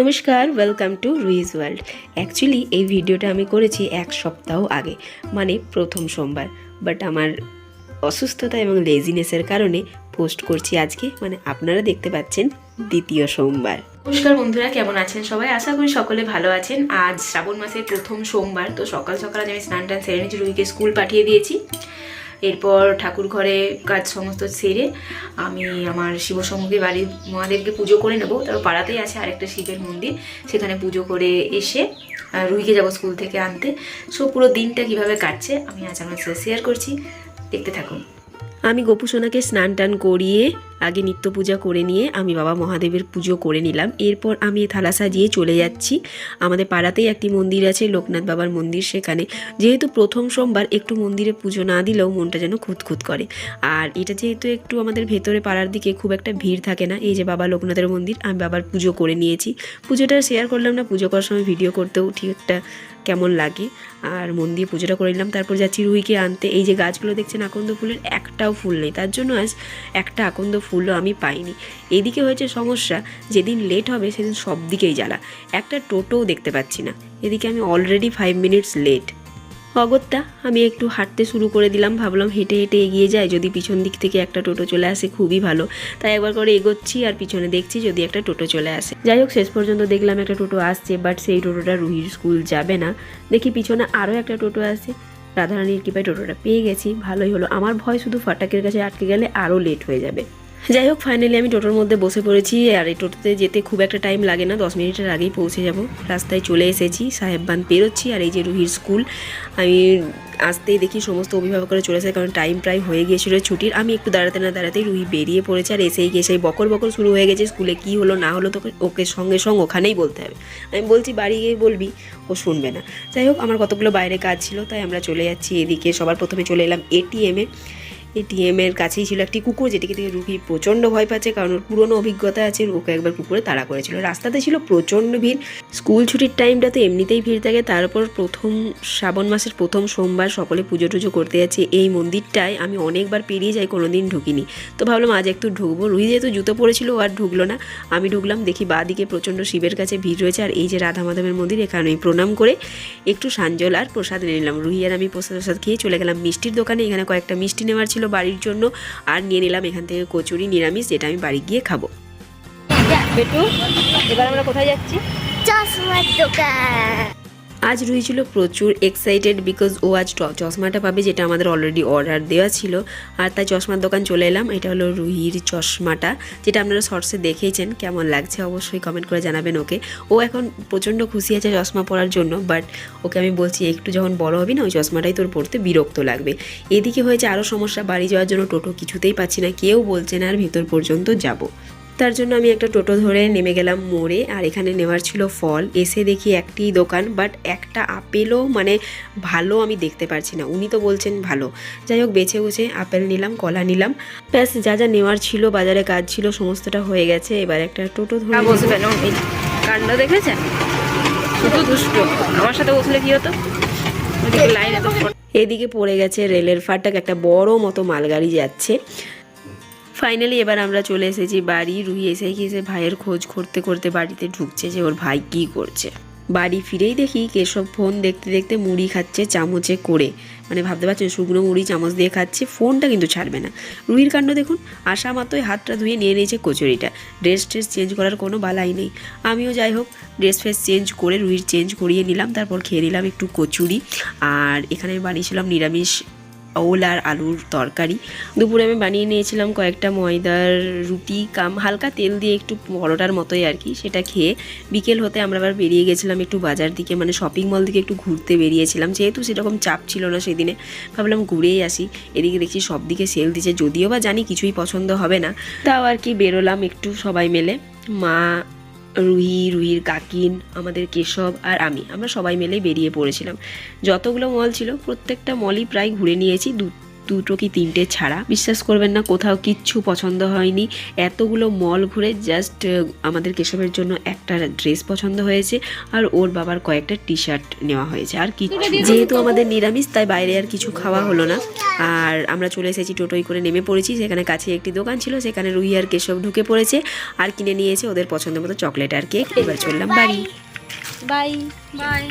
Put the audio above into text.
নমস্কার welcome to Ruiz world actually এই ভিডিওটা আমি করেছি এক সপ্তাহ আগে মানে প্রথম সোমবার। বাট আমার অসুস্থতা এবং লেজিনেসের কারণে পোস্ট করছি আজকে মানে আপনারা দেখতে পাচ্ছেন দ্বিতীয় সোমবার। নমস্কার বন্ধুরা, কেমন আছেন সবাই? আশা করি সকলে ভালো আছেন। আজ শ্রাবণ মাসের প্রথম সোমবার, তো সকাল সকাল আমি স্নান টান সেরে নিয়েছি রুহিকে স্কুল পাঠিয়ে দিয়েছি। এরপর ঠাকুর ঘরে কাজ সমস্ত সেরে আমি আমার শিবসমুখী বাড়ির মহাদেবকে পুজো করে নেব। তারপর পাড়াতেই আছে আরেকটা শিবের মন্দির। সেখানে পুজো করে এসে রুইকে যাব স্কুল থেকে আনতে। সো পুরো দিনটা কীভাবে কাটছে আমি আজ আমার সাথে শেয়ার করছি। দেখতে থাকুন। আমি গোপুসোনাকে স্নান টান করিয়ে আগে নিত্য পূজা করে নিয়ে আমি বাবা মহাদেবের পুজো করে নিলাম। এরপর আমি থালা সাজিয়ে চলে যাচ্ছি। আমাদের পাড়াতেই একটি মন্দির আছে, লোকনাথ বাবার মন্দির সেখানে। যেহেতু প্রথম সোমবার, একটু মন্দিরে পুজো না দিলেও মনটা যেন খুঁতখুত করে। আর এটা যেহেতু একটু আমাদের ভেতরে পাড়ার দিকে খুব একটা ভিড় থাকে না, এই যে বাবা লোকনাথের মন্দির, আমি বাবার পুজো করে নিয়েছি। পুজোটা শেয়ার করলাম না, পুজো করার সময় ভিডিও করতেও ঠিক একটা কেমন লাগে। আর মন দিয়ে পুজোটা করে নিলাম। তারপর যাচ্ছি রুইকে আনতে। এই যে গাছগুলো দেখছেন, আকন্দ ফুলের একটাও ফুল নেই। তার জন্য আজ একটা আকন্দ ফুলও আমি পাইনি। এদিকে হয়েছে সমস্যা, যেদিন লেট হবে সেদিন সব দিকেই জ্বালা। একটা টোটোও দেখতে পাচ্ছি না। এদিকে আমি অলরেডি ফাইভ মিনিটস লেট অগত্যা, আমি একটু হাঁটতে শুরু করে দিলাম, ভাবলাম হেঁটে হেঁটে এগিয়ে যায় যদি পিছন দিক থেকে একটা টোটো চলে আসে খুবই ভালো। তাই একবার করে এগোচ্ছি আর পিছনে দেখছি যদি একটা টোটো চলে আসে। যাই হোক, শেষ পর্যন্ত দেখলাম একটা টোটো আসছে বাট সেই টোটোটা রুহির স্কুল যাবে না। দেখি পিছনে আরও একটা টোটো আসে। রাধারানীর কৃপায় টোটোটা পেয়ে গেছি, ভালোই হলো। আমার ভয় শুধু ফাটাকের কাছে আটকে গেলে আরও লেট হয়ে যাবে। যাই হোক ফাইনালি আমি টোটোর মধ্যে বসে পড়েছি আর এই টোটোতে যেতে খুব একটা টাইম লাগে না। দশ মিনিটের আগেই পৌঁছে যাব। রাস্তায় চলে এসেছি, সাহেববান পেরোচ্ছি আর এই যে রুহির স্কুল আমি আসতেই দেখি সমস্ত অভিভাবকরা চলে এসেছে কারণ টাইম প্রায় হয়ে গিয়েছিল ছুটির। আমি একটু দাঁড়াতে না দাঁড়াতেই রুহি বেরিয়ে পড়েছে আর এসেই গিয়ে সেই বকর বকর শুরু হয়ে গেছে। স্কুলে কি হলো, না হলো, তোকে ওকে সঙ্গে সঙ্গে ওখানেই বলতে হবে। আমি বলছি, বাড়ি গিয়ে বলবি, ও শুনবে না। যাই হোক আমার কতগুলো বাইরে কাজ ছিল, তাই আমরা চলে যাচ্ছি। এদিকে সবার প্রথমে চলে এলাম এটিএমে এটিএম এর কাছেই ছিল একটি কুকুর যেটিকে থেকে রুহি প্রচণ্ড ভয় পাচ্ছে, কারণ ওর পুরনো অভিজ্ঞতা আছে, ওকে একবার কুকুরে তাড়া করেছিল। রাস্তাতে ছিল প্রচণ্ড ভিড়। স্কুল ছুটির টাইমটা তো এমনিতেই ভিড় থাকে। তারপর প্রথম শ্রাবণ মাসের প্রথম সোমবার সকলে পুজো টুজো করতে যাচ্ছে। এই মন্দিরটায় আমি অনেকবার পেরিয়ে যাই, কোনোদিন ঢুকিনি। তো ভাবলাম আজ একটু ঢুকবো। রুহি যেহেতু জুতো পরেছিল আর ঢুকলো না। আমি ঢুকলাম, দেখি বা দিকে প্রচণ্ড শিবের কাছে ভিড় রয়েছে। আর এই যে রাধা মাধবের মন্দির, এখানে প্রণাম করে একটু সাঞ্জল আর প্রসাদ নিলাম। রুহি আর আমি প্রসাদ প্রসাদ খেয়ে চলে গেলাম মিষ্টির দোকানে। এখানে কয়েকটা মিষ্টি নেওয়ার ছিল। বাড়ির জন্য আর নিয়ে নিলাম এখান থেকে কচুরি নিরামিষ যেটা আমি বাড়ি গিয়ে খাব। বেটু এবার আমরা কোথায় যাচ্ছি? চশমার দোকান। আজ রুই ছিল প্রচুর এক্সাইটেড বিকজ ও আজ চশমাটা পাবে, যেটা আমাদের অলরেডি অর্ডার দেওয়া ছিল। আর তাই চশমার দোকান চলে এলাম। এটা হলো রুহির চশমাটা, যেটা আপনারা শর্টসে দেখেইছেন, কেমন লাগছে অবশ্যই কমেন্ট করে জানাবেন ওকে। ও এখন প্রচণ্ড খুশি আছে চশমা পরার জন্য বাট ওকে আমি বলছি, একটু যখন বড় হবি না, ওই চশমাটাই তোর পড়তে বিরক্ত লাগবে। এদিকে হয়েছে আরও সমস্যা, বাড়ি যাওয়ার জন্য টোটো কিছুতেই পাচ্ছি না, কেউ বলছে না আর ভিতর পর্যন্ত যাব। তার জন্য আমি একটা টোটো ধরে নেমে গেলাম মোড়ে আর এখানে নেওয়ার ছিল ফল। এসে দেখি একটি দোকান বাট একটা আপেলও মানে ভালো আমি দেখতে পারছি না। উনি তো বলছেন ভালো। যাই হোক বেছে বুঝে আপেল নিলাম কলা নিলাম। ব্যাস যা যা নেওয়ার ছিল বাজারে কাজ ছিল সমস্তটা হয়ে গেছে। এবার একটা টোটো ধরে বসবেন কাণ্ড দেখেছেন? শুধু দুষ্ট। আমার সাথে বসলে কি হতো? লাইন এদিকে পড়ে গেছে রেলের ফাটক একটা বড় মতো মালগাড়ি যাচ্ছে। ফাইনালি এবার আমরা চলে এসেছি বাড়ি। রুহি এসে গিয়েছে ভাইয়ের খোঁজ করতে করতে বাড়িতে ঢুকছে যে ওর ভাই কি করছে। বাড়ি ফিরেই দেখি কেশব ফোন দেখতে দেখতে মুড়ি খাচ্ছে চামচে করে। মানে ভাবতে পারছেন, শুকনো মুড়ি, চামচ দিয়ে খাচ্ছে, ফোনটা কিন্তু ছাড়বে না। রুহির কাণ্ড দেখুন আসা মাত্রই হাতটা ধুয়ে নিয়ে নিয়েছে কচুরিটা। ড্রেস ট্রেস চেঞ্জ করার কোনো বালাই নেই। আমিও যাই হোক ড্রেস ফ্রেস চেঞ্জ করে রুহির চেঞ্জ করিয়ে নিলাম, তারপর খেয়ে নিলাম একটু কচুরি। আর এখানে আমি বানিয়েছিলাম নিরামিষ ওল আর আলুর তরকারি। দুপুরে আমি বানিয়ে নিয়েছিলাম কয়েকটা ময়দার রুটি, কাম হালকা তেল দিয়ে একটু পরোটার মতোই আর কি, সেটা খেয়ে বিকেল হতে আমরা আবার বেরিয়ে গেছিলাম একটু বাজার দিকে মানে শপিং মল দিকে একটু ঘুরতে বেরিয়েছিলাম। যেহেতু সেরকম চাপ ছিল না সেদিনে, ভাবলাম ঘুরেই আসি। এদিকে দেখছি সব দিকে সেল দিচ্ছে, যদিও বা জানি কিছুই পছন্দ হবে না, তাও আর কি বেরোলাম একটু সবাই মিলে। মা রুহি, রুহির কাকিন, আমাদের কেশব আর আমি। আমরা সবাই মিলে বেরিয়ে পড়েছিলাম। যতগুলো মল ছিল, প্রত্যেকটা মলই প্রায় ঘুরে নিয়েছি। দু দুটো কি তিনটে ছাড়া? বিশ্বাস করবেন না কোথাও কিচ্ছু পছন্দ হয়নি। এতগুলো মল ঘুরে জাস্ট আমাদের কেশবের জন্য একটা ড্রেস পছন্দ হয়েছে আর ওর বাবার কয়েকটা টি শার্ট নেওয়া হয়েছে। আর কি যেহেতু আমাদের নিরামিষ তাই বাইরে আর কিছু খাওয়া হলো না। আর আমরা চলে এসেছি টোটোই করে নেমে পড়েছি সেখানে কাছে একটি দোকান ছিল সেখানে রুহি আর কেশব ঢুকে পড়েছে আর কিনে নিয়েছে ওদের পছন্দ মতো চকলেট আর কেক। এবার চললাম বাড়ি। Bye bye